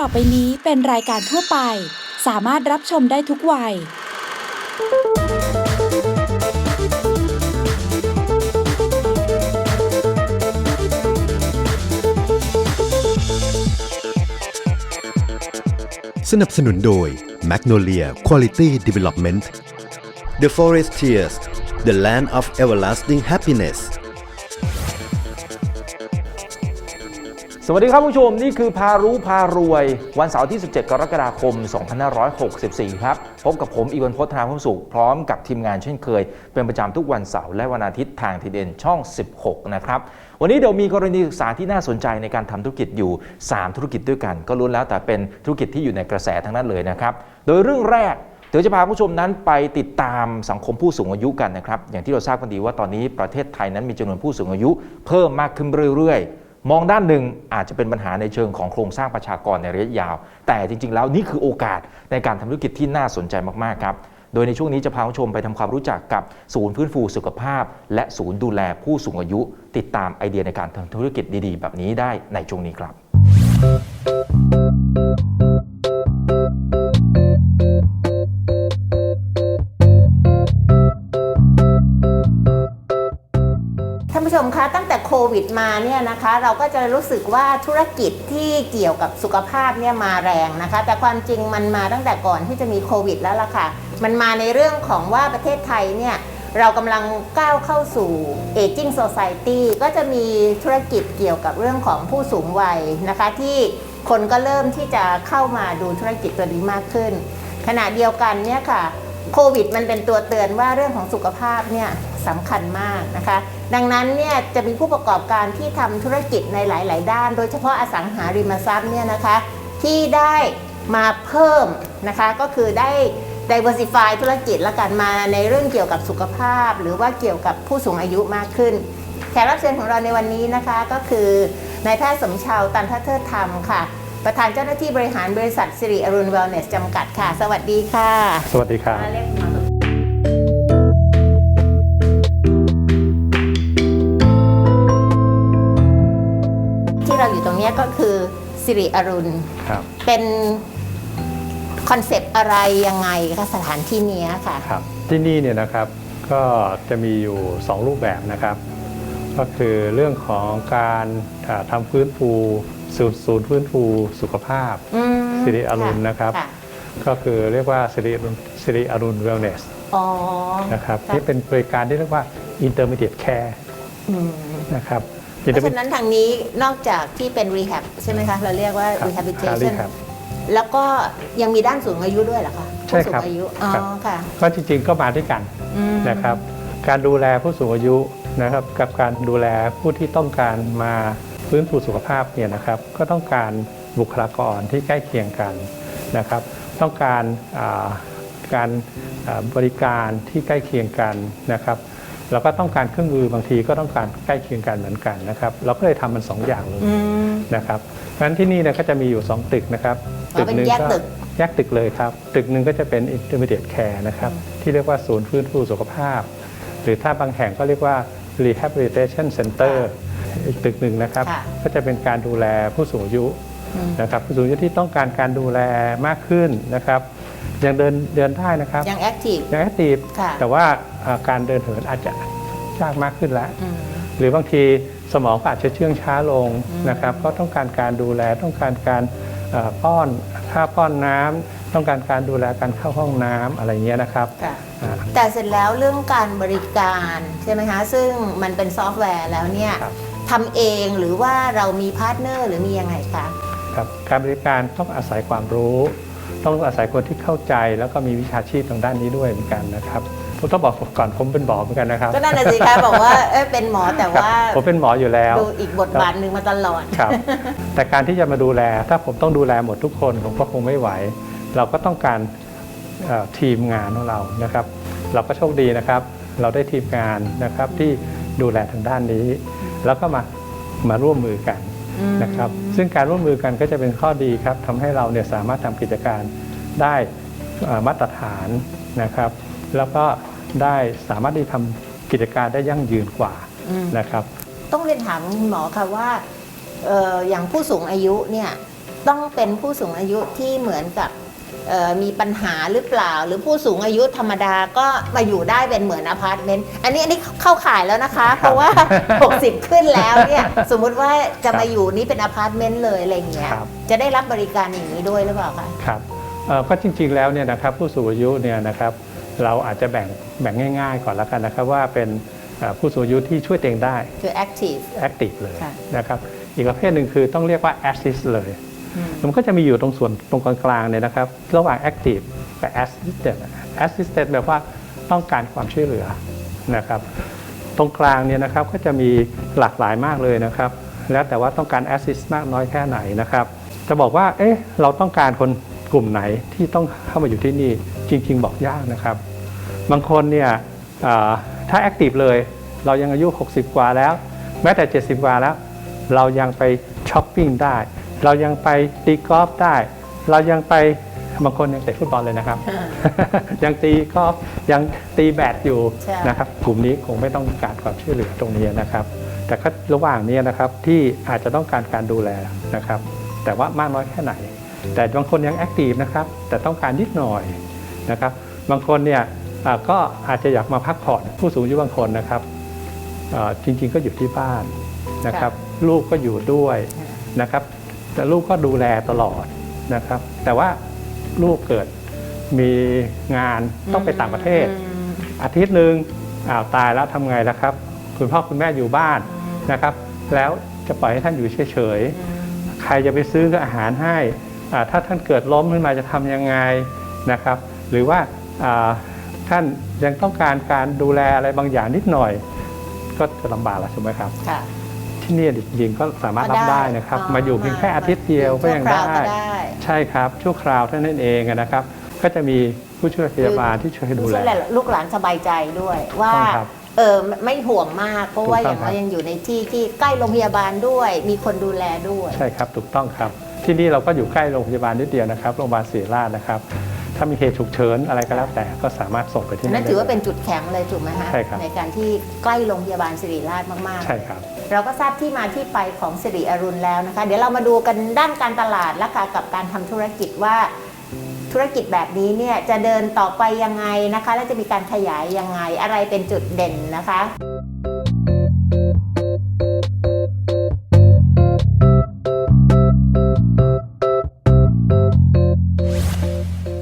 ต่อไปนี้เป็นรายการทั่วไป สามารถรับชมได้ทุกวัย สนับสนุนโดย Magnolia Quality Development The Forestiers The Land of Everlasting Happiness สวัสดีครับผู้ชม นี่คือพารู้พารวย วันเสาร์ที่ 17 กรกฎาคม 2564 ครับ พบกับผมอีกวันพจน์ธนาพุ่มสุข พร้อมกับทีมงานเช่นเคย เป็นประจำทุกวันเสาร์และวันอาทิตย์ทางทีเด่นช่อง 16 นะครับ วันนี้เดี๋ยวมีกรณีศึกษาที่น่าสนใจในการทำธุรกิจอยู่ 3 ธุรกิจด้วยกัน ก็ล้วนแล้วแต่เป็นธุรกิจที่อยู่ในกระแสทั้งนั้นเลยนะครับ โดยเรื่องแรกเดี๋ยวจะพาผู้ชมนั้นไปติดตามสังคมผู้สูงอายุกันนะครับอย่างที่เราทราบกันดีว่าตอนนี้ประเทศไทยนั้นมีจำนวนผู้สูงอายุ เพิ่มมากขึ้นเรื่อยๆ มองด้านหนึ่งอาจจะเป็นปัญหาในเชิงของโครงสร้างประชากรในระยะยาว แต่จริง ๆ แล้วนี่คือโอกาสในการทำธุรกิจที่น่าสนใจมาก ๆ ครับ โดยในช่วงนี้จะพาผู้ชมไปทำความรู้จักกับศูนย์ฟื้นฟูสุขภาพ และศูนย์ดูแลผู้สูงอายุ ติดตามไอเดียในการทำธุรกิจดี ๆ แบบนี้ได้ในช่วงนี้ครับ ท่านผู้ชมคะตั้ง โควิดมาเนี่ยนะคะเราก็จะรู้สึกว่าธุรกิจที่เกี่ยวกับสุขภาพเนี่ยมาแรงนะคะ แต่ความจริงมันมาตั้งแต่ก่อนที่จะมีโควิดแล้วล่ะค่ะ มันมาในเรื่องของว่าประเทศไทยเนี่ยเรากำลังก้าวเข้าสู่ aging society ก็จะมีธุรกิจเกี่ยวกับเรื่องของผู้สูงวัยนะคะที่คนก็เริ่มที่จะเข้ามาดูธุรกิจตัวนี้มากขึ้น ขณะเดียวกันเนี่ยค่ะโควิดมันเป็นตัวเตือนว่าเรื่องของสุขภาพเนี่ยสำคัญมากนะคะ ดังนั้นเนี่ยจะมีผู้ประกอบการที่ทำธุรกิจในหลาย ๆ ด้าน โดยเฉพาะอสังหาริมทรัพย์เนี่ยนะคะที่ได้มาเพิ่มนะคะก็คือได้ diversify ธุรกิจและกันมาในเรื่องเกี่ยวกับสุขภาพ หรือว่าเกี่ยวกับผู้สูงอายุมากขึ้น แขกรับเชิญของเราในวันนี้นะคะก็คือนายแพทย์สมชาวตันทัเทศธรรมค่ะ ประธานเจ้าหน้าที่บริหารบริษัทสิริอรุณเวลเนสจำกัดค่ะ สวัสดีค่ะ สวัสดีครับ สิริอรุณ ครับ เป็นคอนเซปต์อะไรยังไงคะสถานที่เนี้ยค่ะครับ ที่นี่เนี่ยนะครับก็จะมีอยู่ 2 รูปแบบนะครับ ก็คือเรื่องของการอ่าทำฟื้นฟูศูนย์ศูนย์ฟื้นฟูสุขภาพอืมสิริอรุณนะครับค่ะก็คือเรียกว่าสิริอรุณสิริอรุณเวลเนสอ๋อนะครับที่เป็นบริการที่เรียกว่า intermediate care อืมนะครับ เพราะฉะนั้นทางนี้นอกจากที่เป็น rehab ใช่ไหมคะ เราเรียกว่า ครับ rehabilitation ครับ แล้วก็ยังมีด้านสูงอายุด้วยเหรอคะใช่ผู้สูครับงอายุ อ๋อ ครับ ค่ะก็จริงๆก็มาด้วยกันอืมนะครับ การดูแลผู้สูงอายุนะครับ กับการดูแลผู้ที่ต้องการมาฟื้นฟูสุขภาพเนี่ยนะครับ ก็ต้องการบุคลากรที่ใกล้เคียงกันนะครับ ต้องการอ่าการอ่าบริการที่ใกล้เคียงกันนะครับ แล้วก็ต้องการเครื่องมือบางทีก็ต้องการใกล้เคียงกันเหมือนกันนะครับ เราก็เลยทำมันสองอย่างเลยอืมนะครับเพราะฉะนั้นที่นี่เนี่ยก็จะมีอยู่ 2 ตึกนะครับอ๋อเป็นหนึ่งแยกตึกแยกตึกเลยครับ ตึกหนึ่งก็จะเป็น intermediate care นะครับ ที่เรียกว่าศูนย์ฟื้นฟูสุขภาพ หรือถ้าบางแห่งก็เรียกว่า rehabilitation center อีกตึกหนึ่งนะครับค่ะก็จะเป็นการดูแลผู้สูงอายุอืมนะครับผู้สูงอายุที่ต้องการการดูแลมากขึ้นนะครับ ยังเดินเดินได้นะครับ ยังแอคทีฟ ยังแอคทีฟค่ะ แต่ว่าอ่าการเดินเหินอาจจะยากมากขึ้นแล้ว อืม หรือบางทีสมองก็อาจจะเชื่องช้าลงนะครับก็ต้องการการดูแลต้องการการเอ่อป้อนข้าวป้อนน้ำต้องการการดูแลการเข้าห้องน้ำอะไรเงี้ยนะครับค่ะ อ่า แต่เสร็จแล้วเรื่องการบริการใช่ไหมคะ ซึ่งมันเป็นซอฟต์แวร์แล้วเนี่ยครับ ทำเองหรือว่าเรามีพาร์ทเนอร์หรือมียังไงคะ ครับการบริการต้องอาศัยความรู้ ต้องอาศัยคนที่เข้าใจแล้วก็มีวิชาชีพทางด้านนี้ด้วยเหมือนกันนะครับผมต้องบอกก่อนผมเป็นหมอเหมือนกันนะครับก็นั่นน่ะสิคะบอกว่าเอ้ยเป็นหมอแต่ครับว่าผมเป็นหมออยู่แล้ว ดูอีกบทบาทหนึ่งมาตลอดครับ แต่การที่จะมาดูแล ถ้าผมต้องดูแลหมดทุกคนผมก็คงไม่ไหว เราก็ต้องการเอ่อทีมงานของเรานะครับ เราก็โชคดีนะครับ เราได้ทีมงานนะครับที่ดูแลทางด้านนี้ แล้วก็มามาร่วมมือกัน นะครับซึ่งการร่วมมือกันก็จะเป็นข้อดีครับทำให้เราเนี่ยสามารถทำกิจการได้เอ่อมาตรฐานนะครับ แล้วก็ได้สามารถที่ทำกิจการได้ยั่งยืนกว่าอืม นะครับ ต้องเรียนถามคุณหมอค่ะว่าเอ่ออย่างผู้สูงอายุเนี่ยต้องเป็นผู้สูงอายุที่เหมือนกับเอ่อ มีปัญหาหรือเปล่า หรือผู้สูงอายุธรรมดาก็มาอยู่ได้เป็นเหมือนอพาร์ตเมนต์อันนี้อันนี้เข้าข่ายแล้วนะคะ เพราะว่า 60 ขึ้นแล้วเนี่ยสมมุติว่าจะมาอยู่นี่เป็นอพาร์ตเมนต์เลยอะไรอย่างเงี้ยครับจะได้รับบริการอย่างนี้ด้วยหรือเปล่าคะครับเอ่อก็จริงๆแล้วเนี่ยนะครับผู้สูงอายุเนี่ยนะครับเราอาจจะแบ่งแบ่งง่าย ๆ ก่อนแล้วกันนะครับว่าเป็นเอ่อผู้สูงอายุที่ช่วยตัวเองได้คือ active active เลยค่ะนะครับอีกประเภทหนึ่งคือต้องเรียกว่า assist เลยอื มมันก็จะมีอยู่ตรงส่วนตรงกลางๆเนี่ยนะครับ ระหว่าง active กับ assisted assisted แบบว่าต้องการความช่วยเหลือนะครับ ตรงกลางเนี่ยนะครับก็จะมีหลากหลายมากเลยนะครับ แล้วแต่ว่าต้องการ assist มากน้อยแค่ไหนนะครับ จะบอกว่า เอ๊ะ เราต้องการคนกลุ่มไหนที่ต้องเข้ามาอยู่ที่นี่จริง ๆ บอกยากนะครับ บางคนเนี่ยถ้าแอคทีฟเลยเรายังอายุ 60 กว่าแล้ว แม้แต่ 70 กว่าแล้ว เรายังไปช้อปปิ้งได้ เรายังไปตีกอล์ฟได้ เรายังไปบางคนยังเตะฟุตบอลเลยนะครับ ยังตีกอล์ฟยังตีแบดอยู่ใช่นะครับกลุ่มนี้คงไม่ต้องการความช่วยเหลือตรงนี้นะครับ แต่ก็ระหว่างนี้นะครับที่อาจจะต้องการการดูแลนะครับ แต่ว่ามากน้อยแค่ไหน แต่บางคนยังแอคทีฟนะครับแต่ต้องการนิดหน่อยนะครับ บางคนเนี่ยอ่าก็อาจจะอยากมาพักผ่อนผู้สูงอายุบางคนนะครับอ่าจริงๆก็อยู่ที่บ้านนะครับ ลูกก็อยู่ด้วยนะครับ แต่ลูกก็ดูแลตลอดนะครับ แต่ว่าลูกเกิดมีงานต้องไปต่างประเทศอืมอาทิตย์หนึ่งอ้าวตายแล้วทำไงล่ะครับ คุณพ่อคุณแม่อยู่บ้านนะครับ แล้วจะปล่อยให้ท่านอยู่เฉยๆ ใครจะไปซื้ออาหารให้อ่าถ้าท่านเกิดล้มขึ้นมาจะทำยังไงนะครับ หรือว่าอ่าท่านยังต้องการการดูแลอะไรบางอย่างนิดหน่อย ก็จะลำบากแล้วใช่ไหมครับ ค่ะที่นี่จริงๆก็สามารถรับได้นะครับ มาอยู่เพียงแค่อาทิตย์เดียวก็ยังชั่วคราวได้ก็ได้ ใช่ครับชั่วคราวเท่านั้นเองนะครับ ก็จะมีผู้ช่วยพยาบาลที่ช่วยดูแลช่วยลูกหลานสบายใจด้วยว่าต้องครับเออไม่ห่วงมากเพราะว่าถูกอต้องย่างน้อยครับยังอยู่ในที่ที่ใกล้โรงพยาบาลด้วย มีคนดูแลด้วยใช่ครับถูกต้องครับ ที่นี่เราก็อยู่ใกล้โรงพยาบาลนิดเดียวนะครับโรงพยาบาลศรีราชนะครับ ถ้ามีเหตุฉุกเฉินอะไรก็แล้วแต่ก็สามารถส่งไปที่นั่นั่นนถือว่าได้เป็นจุดแข็งเลยถูกไหมฮะใช่ครับในการที่ใกล้โรงพยาบาลสิริราชมากๆใช่ครับ เราก็ทราบที่มาที่ไปของสิริอรุณแล้วนะคะ เดี๋ยวเรามาดูกันด้านการตลาดและค่ะกับการทำธุรกิจว่าธุรกิจแบบนี้เนี่ยจะเดินต่อไปยังไงนะคะ และจะมีการขยายยังไงอะไรเป็นจุดเด่นนะคะ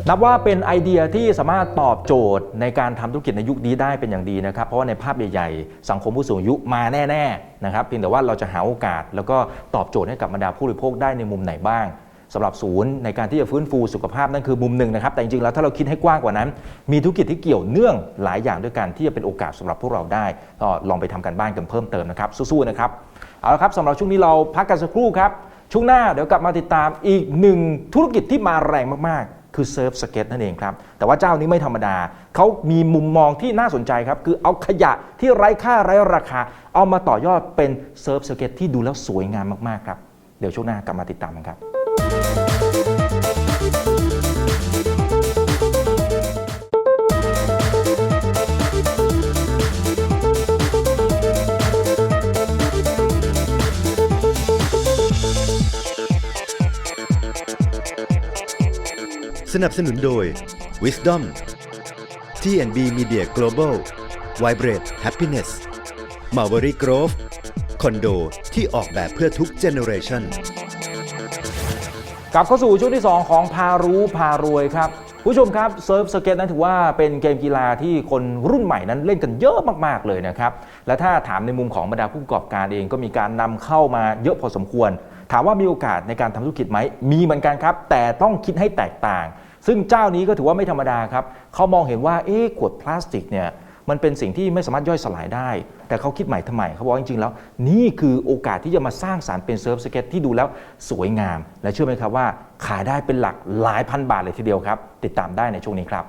นับว่าเป็นไอเดียที่สามารถตอบโจทย์ในการทำธุรกิจในยุคนี้ได้เป็นอย่างดีนะครับ เพราะว่าในภาพใหญ่ๆ สังคมผู้สูงอายุมาแน่ๆนะครับเพียงแต่ว่าเราจะหาโอกาส แล้วก็ตอบโจทย์ให้กับบรรดาผู้บริโภคได้ในมุมไหนบ้างสำหรับศูนย์ในการที่จะฟื้นฟูสุขภาพนั่นคือมุมหนึ่งนะครับ แต่จริงๆแล้วถ้าเราคิดให้กว้างกว่านั้น มีธุรกิจที่เกี่ยวเนื่องหลายอย่างด้วยกันที่จะเป็นโอกาสสำหรับพวกเราได้ก็ลองไปทำกันบ้านกันเพิ่มเติมนะครับสู้ๆนะครับเอาละครับสำหรับช่วงนี้เราพักกันสักครู่ครับช่วงหน้าเดี๋ยวกลับมาติดตามอีกหนึ่งธุรกิจที่มาแรงมากๆ คือเซิร์ฟสเก็ตนั่นเองครับ แต่ว่าเจ้านี้ไม่ธรรมดา เขามีมุมมองที่น่าสนใจครับ คือเอาขยะที่ไร้ค่าไร้ราคา เอามาต่อยอดเป็นเซิร์ฟสเก็ตที่ดูแล้วสวยงามมากๆครับ เดี๋ยวช่วงหน้ากลับมาติดตามกันครับ สนับสนุนโดย Wisdom T&B Media Global Vibrate Happiness Marbury Grove คอนโดที่ออกแบบเพื่อทุกเจเนอเรชันกลับเข้าสู่ช่วงที่ 2 ของพารู้พารวยครับ ผู้ชมครับเซิร์ฟสเก็ตนั้นถือว่าเป็นเกมกีฬาที่คนรุ่นใหม่นั้นเล่นกันเยอะมาก ๆ เลยนะครับ และถ้าถามในมุมของบรรดาผู้ประกอบการเองก็มีการนำเข้ามาเยอะพอสมควร ถามว่ามีโอกาสในการทำธุรกิจไหมมีเหมือนกันครับ แต่ต้องคิดให้แตกต่าง ซึ่งเจ้านี้ก็ถือว่าไม่ธรรมดาครับเขามองเห็นว่าเอ๊ะขวดพลาสติกเนี่ยมันเป็นสิ่งที่ไม่สามารถย่อยสลายได้ แต่เขาคิดใหม่ทำไมเขาบอกจริงๆแล้ว นี่คือโอกาสที่จะมาสร้างสารรค์เป็นเซิร์ฟสเก็ตที่ดูแล้วสวยงาม และเชื่อไหมครับว่า ขายได้เป็นหลักหลายพันบาทเลยทีเดียวครับ ติดตามได้ในช่วงนี้ครับ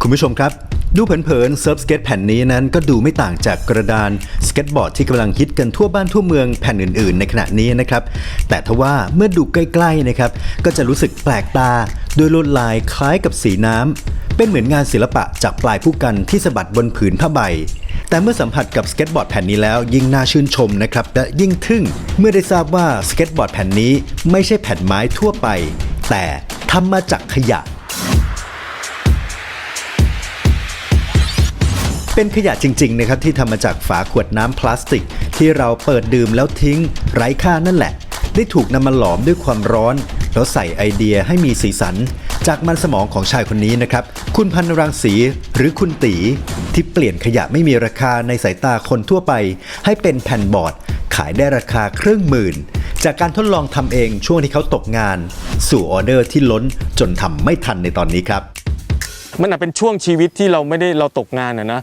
คุณผู้ชมครับ ดูเผินๆเซิร์ฟสเก็ตแผ่นนี้นั้นก็ดูไม่ต่างจากกระดานสเก็ตบอร์ดที่กำลังฮิตกันทั่วบ้านทั่วเมืองแผ่นอื่นๆ ในขณะนี้นะครับ แต่ทว่าเมื่อดูใกล้ๆนะครับก็จะรู้สึกแปลกตาโดยลวดลายคล้ายกับสีน้ำเป็นเหมือนงานศิลปะจากปลายผู้กันที่สะบัดบนผืนผ้าใบ แต่เมื่อสัมผัสกับสเก็ตบอร์ดแผ่นนี้แล้วยิ่งน่าชื่นชมนะครับและยิ่งทึ่งเมื่อได้ทราบว่าสเก็ตบอร์ดแผ่นนี้ไม่ใช่แผ่นไม้ทั่วไป แต่ทำมาจากขยะ เป็นขยะจริง ๆ นะครับที่ทำมาจากฝาขวดน้ำพลาสติก ที่เราเปิดดื่มแล้วทิ้ง ไร้ค่านั่นแหละ ได้ถูกนำมาหลอมด้วยความร้อน แล้วใส่ไอเดียให้มีสีสัน จากมันสมองของชายคนนี้นะครับ คุณพันรังสีหรือคุณตี ที่เปลี่ยนขยะไม่มีราคาในสายตาคนทั่วไป ให้เป็นแผ่นบอร์ด ขายได้ราคาครึ่งหมื่น จากการทดลองทำเองช่วงที่เขาตกงาน สู่ออเดอร์ที่ล้นจนทำไม่ทันในตอนนี้ครับ มันอาจเป็นช่วงชีวิตที่เราไม่ได้เราตกงานอะนะ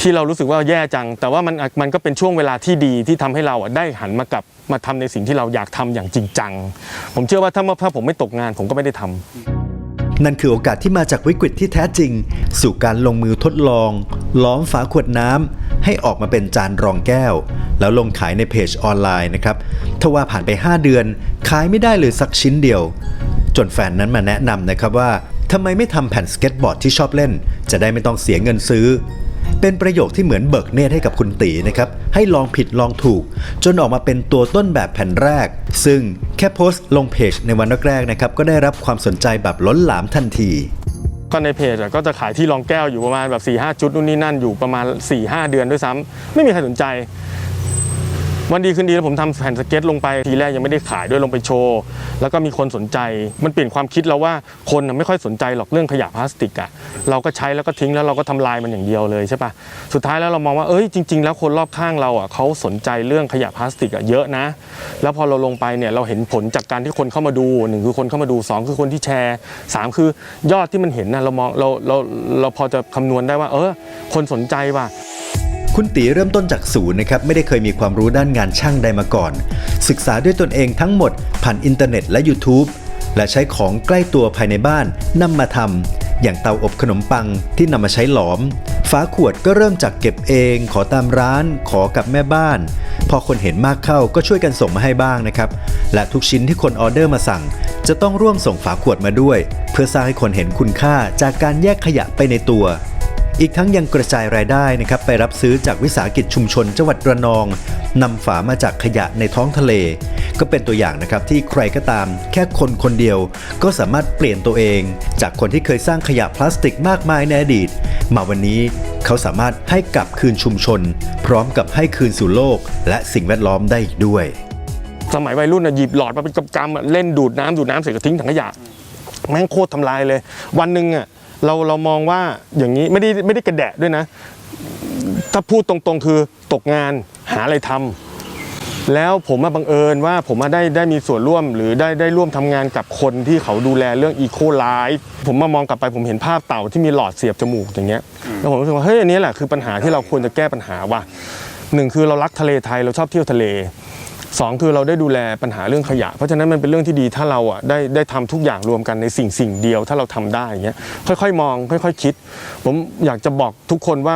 ที่เรารู้สึกว่าแย่จัง แต่ว่ามันมันก็เป็นช่วงเวลาที่ดีที่ทำให้เราอะได้หันมากลับมาทำในสิ่งที่เราอยากทำอย่างจริงจัง ผมเชื่อว่าถ้าถ้าผมไม่ตกงานผมก็ไม่ได้ทำนั่นคือโอกาสที่มาจากวิกฤตที่แท้จริง สู่การลงมือทดลอง ล้อมฝาขวดน้ำให้ออกมาเป็นจานรองแก้ว แล้วลงขายในเพจออนไลน์นะครับทว่าผ่านไป 5 เดือน ขายไม่ได้เลยสักชิ้นเดียว จนแฟนนั้นมาแนะนำนะครับว่า ทำไมไม่ทำแผ่นสเก็ตบอร์ดที่ชอบเล่น จะได้ไม่ต้องเสียเงินซื้อ เป็นประโยคที่เหมือนเบิกเนตรให้กับคุณตีนะครับ ให้ลองผิดลองถูก จนออกมาเป็นตัวต้นแบบแผ่นแรก ซึ่งแค่โพสต์ลงเพจในวันแรกๆนะครับ ก็ได้รับความสนใจแบบล้นหลามทันทีก็ในเพจก็จะขายที่รองแก้วอยู่ประมาณแบบ4ี่ห้าชุดนู่นนี่นั่นอยู่ประมาณ4ี่ห้าเดือนด้วยซ้ำไม่มีใครสนใจ วันดีคืนดีแล้วผมทำแผ่นสเก็ตลงไปทีแรกยังไม่ได้ขายด้วยลงไปโชว์ แล้วก็มีคนสนใจ มันเปลี่ยนความคิดเราว่าคนน่ะไม่ค่อยสนใจหรอกเรื่องขยะพลาสติกอะเราก็ใช้แล้วก็ทิ้งแล้วเราก็ทำลายมันอย่างเดียวเลยใช่ปะสุดท้ายแล้วเรามองว่าเอ้ยจริง ๆ แล้วคนรอบข้างเราอะเขาสนใจเรื่องขยะพลาสติกอะเยอะนะ แล้วพอเราลงไปเนี่ยเราเห็นผลจากการที่คนเข้ามาดูหนึ่งคือคนเข้ามาดูสองคือคนที่แชร์สามคือยอดที่มันเห็นนะเรามองเราเราเราพอจะคำนวณได้ว่า เออคนสนใจว่ะ คุณตีเริ่มต้นจากศูนย์นะครับไม่ได้เคยมีความรู้ด้านงานช่างใดมาก่อน ศึกษาด้วยตนเองทั้งหมดผ่านอินเทอร์เน็ตและ YouTube และใช้ของใกล้ตัวภายในบ้านนำมาทำอย่างเตาอบขนมปังที่นำมาใช้หลอมฝาขวดก็เริ่มจากเก็บเอง ขอตามร้าน ขอกับแม่บ้าน พอคนเห็นมากเข้าก็ช่วยกันส่งมาให้บ้างนะครับ และทุกชิ้นที่คนออเดอร์มาสั่ง จะต้องร่วมส่งฝาขวดมาด้วย เพื่อสร้างให้คนเห็นคุณค่าจากการแยกขยะไปในตัว อีกทั้งยังกระจายรายได้นะครับไปรับซื้อจากวิสาหกิจชุมชนจังหวัดระนองนำฝามาจากขยะในท้องทะเล ก็เป็นตัวอย่างนะครับที่ใครก็ตาม แค่คนคนเดียว ก็สามารถเปลี่ยนตัวเอง จากคนที่เคยสร้างขยะพลาสติกมากมายในอดีต มาวันนี้เขาสามารถให้กลับคืนชุมชน พร้อมกับให้คืนสู่โลก และสิ่งแวดล้อมได้อีกด้วย สมัยวัยรุ่นน่ะหยิบหลอดมาเป็นกำๆอะเล่นดูดน้ำดูดน้ำเสร็จก็ทิ้งถังขยะแม่งโคตรทำลายเลย วันหนึ่งอะ เราเรามองว่าอย่างนี้ไม่ได้ไม่ได้กระแดะด้วยนะ ถ้าพูดตรงๆ คือตกงานหาอะไรทำแล้วผมมาบังเอิญว่าผมมาได้ได้มีส่วนร่วมหรือได้ได้ร่วมทำงานกับคนที่เขาดูแลเรื่องอีโคไลฟ์ผมมามองกลับไปผมเห็นภาพเต่าที่มีหลอดเสียบจมูกอย่างเงี้ยแล้วผมรู้สึกว่าเฮ้ยอันนี้แหละคือปัญหาที่เราควรจะแก้ปัญหาว่ะหนึ่งคือเรารักทะเลไทยเราชอบเที่ยวทะเล สองคือเราได้ดูแลปัญหาเรื่องขยะ เพราะฉะนั้นมันเป็นเรื่องที่ดีถ้าเราอะได้ได้ทำทุกอย่างรวมกันในสิ่งสิ่งเดียว ถ้าเราทำได้อย่างเงี้ยค่อยๆ มอง ค่อยๆ คิด ผมอยากจะบอกทุกคนว่า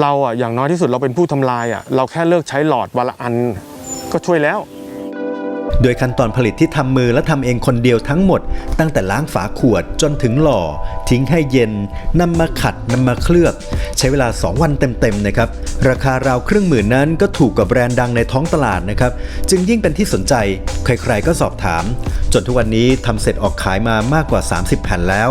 เราอะอย่างน้อยที่สุดเราเป็นผู้ทำลายอะเราแค่เลิกใช้หลอดวันละอันก็ช่วยแล้ว โดยขั้นตอนผลิตที่ทำมือและทำเองคนเดียวทั้งหมด ตั้งแต่ล้างฝาขวดจนถึงหล่อ ทิ้งให้เย็นนำมาขัดนำมาเคลือบ ใช้เวลา 2 วันเต็มๆนะครับ ราคาราวครึ่งหมื่นนั้นก็ถูกกว่าแบรนด์ดังในท้องตลาดนะครับ จึงยิ่งเป็นที่สนใจ ใครๆก็สอบถาม จนทุกวันนี้ทำเสร็จออกขายมามากกว่า 30 แผ่นแล้ว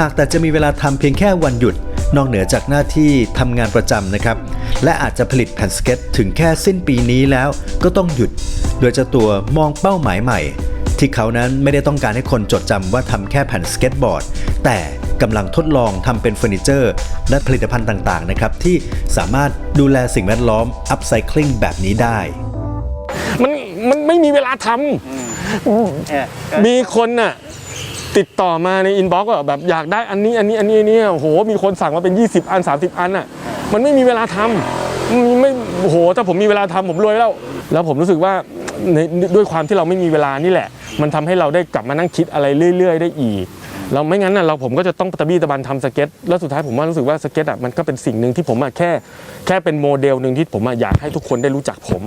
หากแต่จะมีเวลาทำเพียงแค่วันหยุด นอกเหนือจากหน้าที่ทำงานประจำนะครับ และอาจจะผลิตแผ่นสเก็ตถึงแค่สิ้นปีนี้แล้วก็ต้องหยุด โดยเจ้าตัวมองเป้าหมายใหม่ ที่เขานั้นไม่ได้ต้องการให้คนจดจำว่าทำแค่แผ่นสเก็ตบอร์ด แต่กำลังทดลองทำเป็นเฟอร์นิเจอร์ และผลิตภัณฑ์ต่างๆนะครับที่สามารถดูแลสิ่งแวดล้อมอัพไซคลิงแบบนี้ได้ มันมันไม่มีเวลาทำมีคนน่ะ ติดต่อมาในอินบ็อกซ์แบบอยากได้อันนี้อันนี้อันนี้อันนี้โอ้โหมีคนสั่งมาเป็น 20 อัน 30 อันอะมันไม่มีเวลาทำไม่โอ้โหถ้าผมมีเวลาทำผมรวยแล้ว แล้วผมรู้สึกว่าด้วยความที่เราไม่มีเวลานี่แหละ มันทำให้เราได้กลับมานั่งคิดอะไรเรื่อย ๆ ได้อีกเราไม่งั้นน่ะเราผมก็จะต้องตะบี้ตะบันทำสเก็ตแล้วสุดท้ายผมว่ารู้สึกว่าสเก็ตอะมันก็เป็นสิ่งหนึ่งที่ผมอะแค่แค่เป็นโมเดลหนึ่งที่ผมอะอยากให้ทุกคนได้รู้จักผม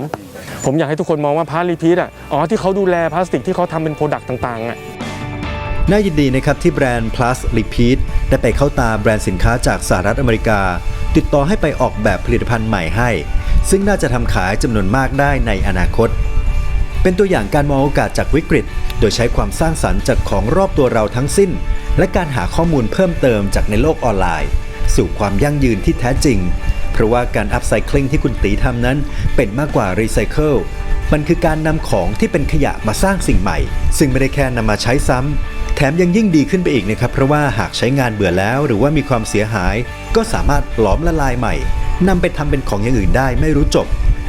ผมอยากให้ทุกคนมองว่าพาร์ทรีพีทอะอ๋อที่เขาดูแลพลาสติกที่เขาทำเป็นโปรดักต์ต่างๆอะ น่ายินดีนะครับที่แบรนด์ plus repeat ได้ไปเข้าตาแบรนด์สินค้าจากสหรัฐอเมริกา ติดต่อให้ไปออกแบบผลิตภัณฑ์ใหม่ให้ ซึ่งน่าจะทำขายจำนวนมากได้ในอนาคต เป็นตัวอย่างการมองโอกาสจากวิกฤต โดยใช้ความสร้างสรรค์จากของรอบตัวเราทั้งสิ้น และการหาข้อมูลเพิ่มเติมจากในโลกออนไลน์ สู่ความยั่งยืนที่แท้จริง เพราะว่าการอัพไซคลิงที่คุณตีทำนั้นเป็นมากกว่ารีไซเคิลมันคือการนำของที่เป็นขยะมาสร้างสิ่งใหม่ ซึ่งไม่ได้แค่นำมาใช้ซ้ำ แถมยังยิ่งดีขึ้นไปอีกนะครับ เพราะว่าหากใช้งานเบื่อแล้วหรือว่ามีความเสียหาย ก็สามารถหลอมละลายใหม่นำไปทำเป็นของอย่างอื่นได้ไม่รู้จบ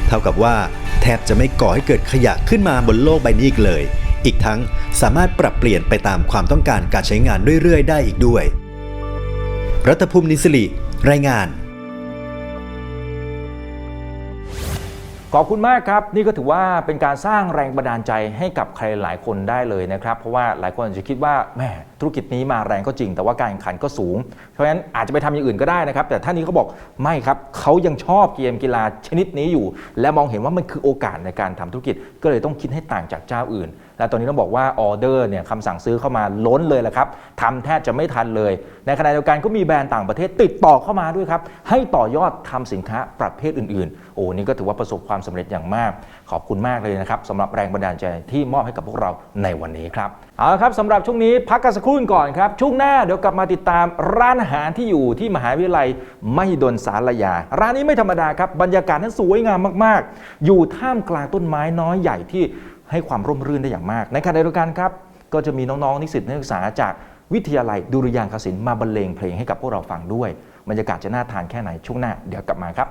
เท่ากับว่าแทบจะไม่ก่อให้เกิดขยะขึ้นมาบนโลกใบนี้อีกเลย อีกทั้งสามารถปรับเปลี่ยนไปตามความต้องการการใช้งานเรื่อยๆ ได้อีกด้วย รัฐภูมินิสริรายงาน ขอบคุณมากครับ นี่ก็ถือว่าเป็นการสร้างแรงบันดาลใจให้กับใครหลายคนได้เลยนะครับ เพราะว่าหลายคนอาจจะคิดว่าแหมธุรกิจนี้มาแรงก็จริง แต่ว่าการแข่งขันก็สูง เพราะฉะนั้นอาจจะไปทำอย่างอื่นก็ได้นะครับ แต่ท่านนี้เขาบอกไม่ครับเขายังชอบเกมกีฬาชนิดนี้อยู่ และมองเห็นว่ามันคือโอกาสในการทำธุรกิจ ก็เลยต้องคิดให้ต่างจากเจ้าอื่น และตอนนี้ต้องบอกว่าออเดอร์เนี่ยคำสั่งซื้อเข้ามาล้นเลยแหละครับทำแทบจะไม่ทันเลย ในขณะเดียวกันก็มีแบรนด์ต่างประเทศติดต่อเข้ามาด้วยครับ ให้ต่อยอดทำสินค้าประเภทอื่นๆ โอ้นี่ก็ถือว่าประสบความสำเร็จอย่างมาก ขอบคุณมากเลยนะครับสำหรับแรงบันดาลใจที่มอบให้กับพวกเราในวันนี้ครับเอาละครับสำหรับช่วงนี้พักกันสักครู่ก่อนครับช่วงหน้าเดี๋ยวกลับมาติดตามร้านอาหารที่อยู่ที่มหาวิทยาลัยมหิดลสารยา ร้านนี้ไม่ธรรมดาครับบรรยากาศนั้นสวยงามมากๆ อยู่ท่ามกลางต้นไม้น้อยใหญ่ที่ ให้ความร่มรื่นได้อย่างมาก ในขณะเดียวกันครับก็จะมีน้องๆนิสิตนักศึกษาจากวิทยาลัยดุริยางคศิลป์มาบรรเลงเพลงให้กับพวกเราฟังด้วยบรรยากาศจะน่าทานแค่ไหนช่วงหน้าเดี๋ยวกลับมาครับ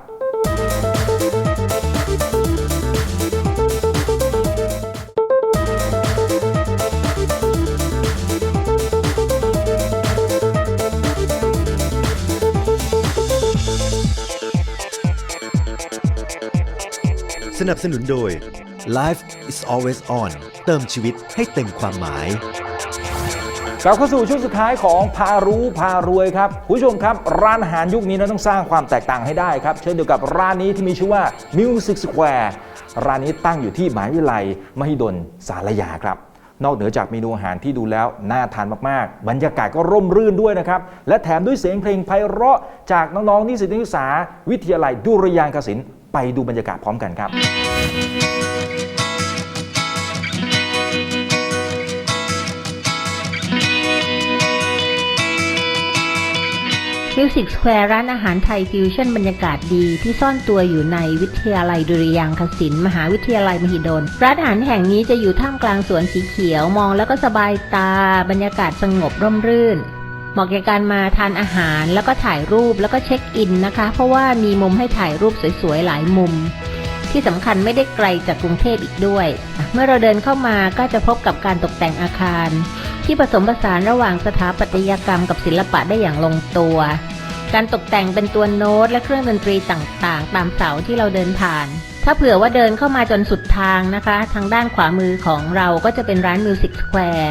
สนับสนุนโดย Life is always on เติมชีวิตให้เต็มความหมาย กลับเข้าสู่ช่วงสุดท้ายของพารู้พารวยครับคุณผู้ชมครับ ร้านอาหารยุคนี้เราต้องสร้างความแตกต่างให้ได้ครับ เช่นเดียวกับร้านนี้ที่มีชื่อว่า Music Square ร้านนี้ตั้งอยู่ที่หมหาวิทยาลัยมหิดลสารยาครับ นอกเหนือจากเมนูอาหารที่ดูแล้วน่าทานมากๆ บรรยากาศก็ร่มรื่นด้วยนะครับ และแถมด้วยเสียงเพลงไพเราะจากน้องๆนิสิตนักศึกษา วิทยาลัยดุริยางคศิลป์ ไปดูบรรยากาศพร้อมกันครับมิวสิกสแควร์ร้านอาหารไทยฟิวชั่นบรรยากาศดีที่ซ่อนตัวอยู่ในวิทยาลัยดุริยางคศิลป์มหาวิทยาลัยมหิดล ร้านอาหารแห่งนี้จะอยู่ท่ามกลางสวนสีเขียวมองแล้วก็สบายตา บรรยากาศสงบร่มรื่น เหมาะแก่การมาทานอาหารแล้วก็ถ่ายรูปแล้วก็เช็คอินนะคะ เพราะว่ามีมุมให้ถ่ายรูปสวยๆหลายมุม ที่สำคัญไม่ได้ไกลจากกรุงเทพอีกด้วย เมื่อเราเดินเข้ามาก็จะพบกับการตกแต่งอาคาร ที่ผสมผสานระหว่างสถาปัตยกรรมกับศิลปะได้อย่างลงตัว การตกแต่งเป็นตัวโน้ตและเครื่องดนตรีต่างๆ ตามเสาที่เราเดินผ่านถ้าเผื่อว่าเดินเข้ามาจนสุดทางนะคะ ทางด้านขวามือของเราก็จะเป็นร้าน Music Square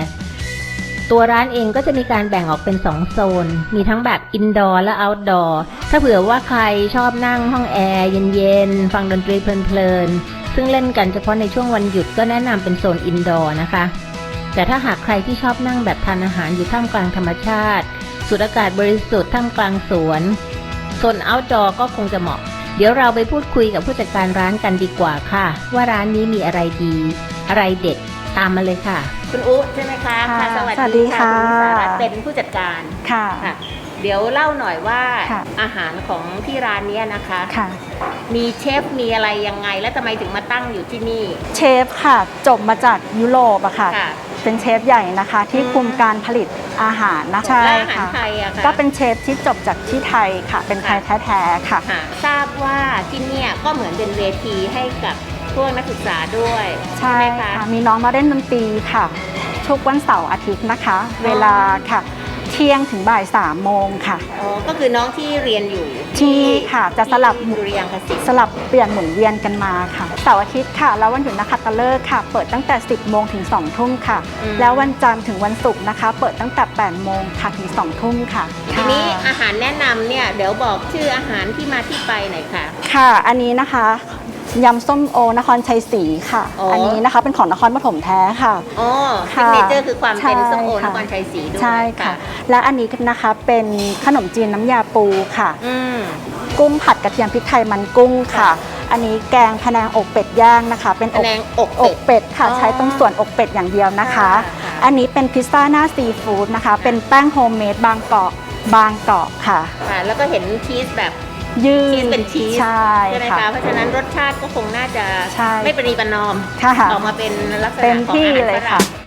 ตัวร้านเองก็จะมีการแบ่งออกเป็น 2 โซน มีทั้งแบบอินดอร์และเอาท์ดอร์ ถ้าเผื่อว่าใครชอบนั่งห้องแอร์เย็นๆ ฟังดนตรีเพลินๆ ซึ่งเล่นกันเฉพาะในช่วงวันหยุดก็แนะนำเป็นโซนอินดอร์นะคะ แต่ถ้าหากใครที่ชอบนั่งแบบทานอาหารอยู่ท่ามกลางธรรมชาติ สูดอากาศบริสุทธิ์ท่ามกลางสวน โซนเอาท์ดอร์ก็คงจะเหมาะ เดี๋ยวเราไปพูดคุยกับผู้จัดการร้านกันดีกว่าค่ะ ว่าร้านนี้มีอะไรดี อะไรเด็ด ตามมาเลยค่ะ คุณอุ๊ใช่ไหมคะค่ะสวัสวัสดีค่ะ คุณสารัตน์เป็นผู้จัดการค่ะ ค่ะ เดี๋ยวเล่าหน่อยว่าค่ะ อาหารของที่ร้านเนี้ยนะคะ ค่ะ มีเชฟมีอะไรยังไง และทำไมถึงมาตั้งอยู่ที่นี่ เชฟค่ะ จบมาจากยุโรปอะค่ะ ค่ะ เป็นเชฟใหญ่นะคะ ที่อืมคุมการผลิตอาหารนะใช่และอาหารค่ะ ไทยอะค่ะก็เป็นเชฟที่จบจากที่ไทยค่ะ เป็นไทยแท้ๆค่ะ ค่ะทราบว่าที่เนี่ยก็เหมือนเป็นเวทีให้กับ พวกนักศึกษาด้วยใช่ไหมคะค่ะมีน้องมาเล่นดนตรีค่ะ ทุกวันเสาร์อาทิตย์นะคะ เวลาค่ะ เที่ยงถึงบ่ายสามโมงค่ะ อ๋อก็คือน้องที่เรียนอยู่ที่ค่ะจะสลับที่ดุริยางคศิลป์สลับเปลี่ยนหมุนเวียนกันมาค่ะเสาร์อาทิตย์ค่ะ แล้ววันหยุดนักขัตฤกษ์ค่ะ เปิดตั้งแต่ 10โมงถึง2ทุ่มค่ะอืมแล้ววันจันทร์ถึงวันศุกร์นะคะ เปิดตั้งแต่8โมงค่ะถึง2ทุ่มค่ะ ทีนี้ค่ะอาหารแนะนำเนี่ยเดี๋ยวบอกชื่ออาหารที่มาที่ไปหน่อยค่ะ ค่ะ อันนี้นะคะ ยำส้มโอนครชัยศรีค่ะ อ๋ออั อันนี้นะคะเป็นของนครปฐมแท้ค่ะ อ๋อซิค่ะกเนเจอร์คือความเป็นใช่ส้มโอค่ะนครชัยศรีด้วยใช่ค่ะ และอันนี้นะคะเป็นขนมจีนน้ำยาปูค่ะ อืม กุ้งผัดกระเทียมพริกไทยมันกุ้งค่ะอันนี้แกงพะแนงอกเป็ดย่างนะคะ เป็นพะแนงอกอเป็กด เป็ดค่ะอ๋อใช้ตรงส่วนอกเป็ดอย่างเดียวนะคะค่ะค่ะ อันนี้เป็นพิซซ่าหน้าซีฟู้ดนะคะ เป็นแป้งโฮมเมดบางเกาะบางเกาะค่ะ ค่ะ แล้วก็เห็นชีสแบบ ยืชีสดเป็นชีสใช่ใช่ไหมค่ะ คะเพราะฉะนั้นรสชาติก็คงน่าจะใช่ไม่ปรีประนอมค่ะ ออกมาเป็นลักษณะเต็มของที่อาหารเลยฝค่ะ รั่ง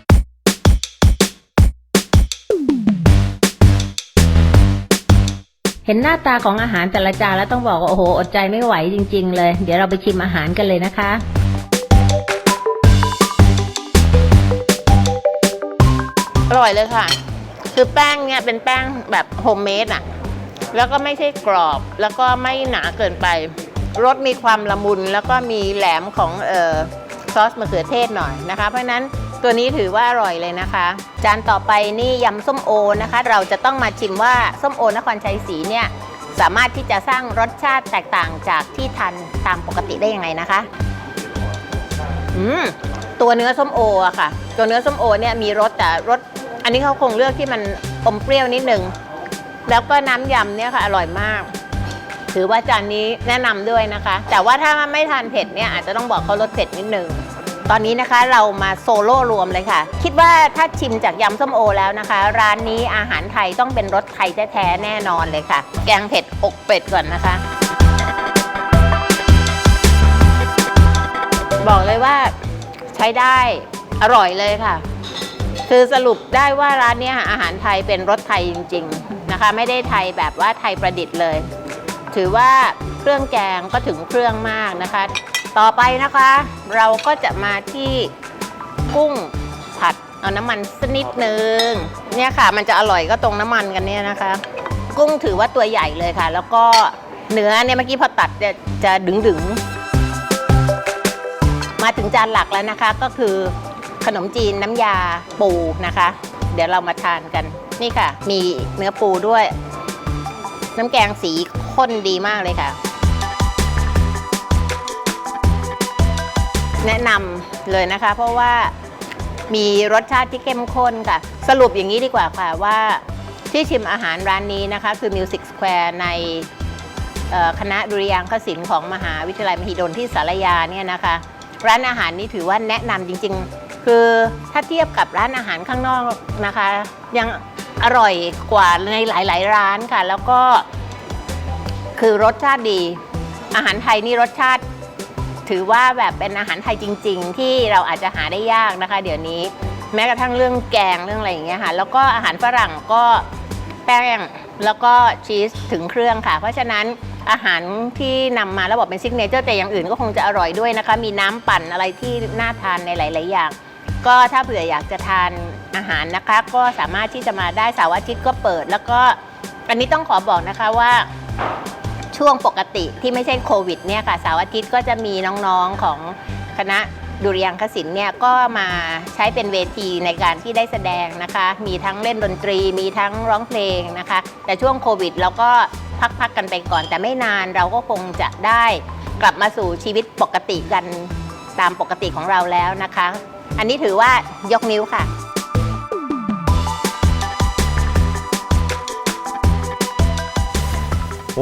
เห็นหน้าตาของอาหารแต่ละจานแล้วต้องบอกว่าโอ้โหอดใจไม่ไหวจริง ๆ เลย เดี๋ยวเราไปชิมอาหารกันเลยนะคะ อร่อยเลยค่ะ คือแป้งเนี่ยเป็นแป้งแบบโฮมเมดอะ แล้วก็ไม่ใช่กรอบ แล้วก็ไม่หนาเกินไป รสมีความละมุน แล้วก็มีแหลมของเออซอสมะเขือเทศหน่อยนะคะ เพราะฉะนั้นตัวนี้ถือว่าอร่อยเลยนะคะ จานต่อไปนี่ยำส้มโอนะคะ เราจะต้องมาชิมว่าส้มโอนครชัยศรีเนี่ยสามารถที่จะสร้างรสชาติแตกต่างจากที่ทานตามปกติได้ยังไงนะคะอืมตัวเนื้อส้มโออะค่ะ ตัวเนื้อส้มโอเนี่ยมีรสแต่รสอันนี้เขาคงเลือกที่มันอมเปรี้ยวนิดนึง แล้วก็น้ำยำเนี่ยค่ะอร่อยมาก ถือว่าจานนี้แนะนำด้วยนะคะ แต่ว่าถ้าไม่ทานเผ็ดเนี่ยอาจจะต้องบอกเขาลดเผ็ดนิดนึงตอนนี้นะคะเรามาโซโล่รวมเลยค่ะ คิดว่าถ้าชิมจากยำส้มโอแล้วนะคะ ร้านนี้อาหารไทยต้องเป็นรสไทยแท้ๆแน่นอนเลยค่ะ แกงเผ็ดอกเป็ดก่อนนะคะ บอกเลยว่าใช้ได้อร่อยเลยค่ะ คือสรุปได้ว่าร้านนี้อาหารไทยเป็นรสไทยจริง ๆ นะคะ ไม่ได้ไทยแบบว่าไทยประดิษฐ์เลย ถือว่าเครื่องแกงก็ถึงเครื่องมากนะคะ ต่อไปนะคะ เราก็จะมาที่กุ้งผัดเอาน้ำมันสักนิดนึงเนี่ยค่ะ มันจะอร่อยก็ตรงน้ำมันกันเนี่ยนะคะ กุ้งถือว่าตัวใหญ่เลยค่ะ แล้วก็เนื้อเนี่ยเมื่อกี้พอตัดเนี่ยจะดึงๆมาถึงจานหลักแล้วนะคะก็คือขนมจีนน้ำยาปูนะคะ เดี๋ยวเรามาทานกัน นี่ค่ะ มีเนื้อปูด้วย น้ำแกงสีข้นดีมากเลยค่ะ แนะนำเลยนะคะ เพราะว่ามีรสชาติที่เข้มข้นค่ะ สรุปอย่างนี้ดีกว่าค่ะว่าที่ชิมอาหารร้านนี้นะคะ คือ Music Square ในคณะดุริยางคศิลป์ของมหาวิทยาลัยมหิดลที่สารยาเนี่ยนะคะ ร้านอาหารนี้ถือว่าแนะนำจริง ๆ คือถ้าเทียบกับร้านอาหารข้างนอกนะคะ ยัง อร่อยกว่าในหลาย ๆ ร้านค่ะ แล้วก็คือรสชาติดี อาหารไทยนี่รสชาติ ถือว่าแบบเป็นอาหารไทยจริง ๆ ที่เราอาจจะหาได้ยากนะคะ เดี๋ยวนี้ แม้กระทั่งเรื่องแกงเรื่องอะไรอย่างเงี้ยค่ะ แล้วก็อาหารฝรั่งก็แป้งแล้วก็ชีสถึงเครื่องค่ะ เพราะฉะนั้นอาหารที่นำมาแล้วบอกเป็นซิกเนเจอร์แต่อย่างอื่นก็คงจะอร่อยด้วยนะคะ มีน้ำปั่นอะไรที่น่าทานในหลาย ๆ อย่าง ก็ถ้าเผื่ออยากจะทาน อาหารนะคะ ก็สามารถที่จะมาได้เสาร์อาทิตย์ก็เปิด แล้วก็อันนี้ต้องขอบอกนะคะว่าช่วงปกติที่ไม่ใช่โควิดเนี่ยค่ะเสาร์อาทิตย์ก็จะมีน้องๆของคณะดุริยางคศิลป์เนี่ยก็มาใช้เป็นเวทีในการที่ได้แสดงนะคะ มีทั้งเล่นดนตรี มีทั้งร้องเพลงนะคะ แต่ช่วงโควิดเราก็พักๆกันไปก่อน แต่ไม่นานเราก็คงจะได้กลับมาสู่ชีวิตปกติกันตามปกติของเราแล้วนะคะ อันนี้ถือว่ายกนิ้วค่ะ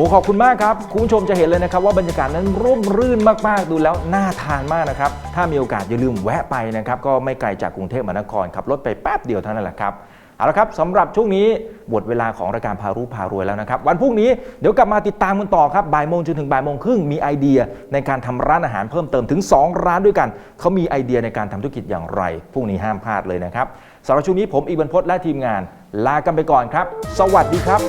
อ้ขอบคุณมากครับ คุณผู้ชมจะเห็นเลยนะครับว่าบรรยากาศนั้นร่มรื่นมากๆ ดูแล้วน่าทานมากนะครับ ถ้ามีโอกาสอย่าลืมแวะไปนะครับ ก็ไม่ไกลจากกรุงเทพมหานครขับรถไปแป๊บเดียวเท่านั้นแหละครับ เอาละครับสำหรับช่วงนี้หมดเวลาของรายการพารู้พารวยแล้วนะครับ วันพรุ่งนี้เดี๋ยวกลับมาติดตามกันต่อครับบ่ายโมงจนถึงบ่ายโมงครึ่งมีไอเดียในการทำร้านอาหารเพิ่มเติมถึง 2 ร้านด้วยกันเขามีไอเดียในการทำธุรกิจอย่างไรพรุ่งนี้ห้ามพลาดเลยนะครับสำหรับช่วงนี้ผมอีกบรรพศและทีมงาน ลากันไปก่อนครับ สวัสดีครับ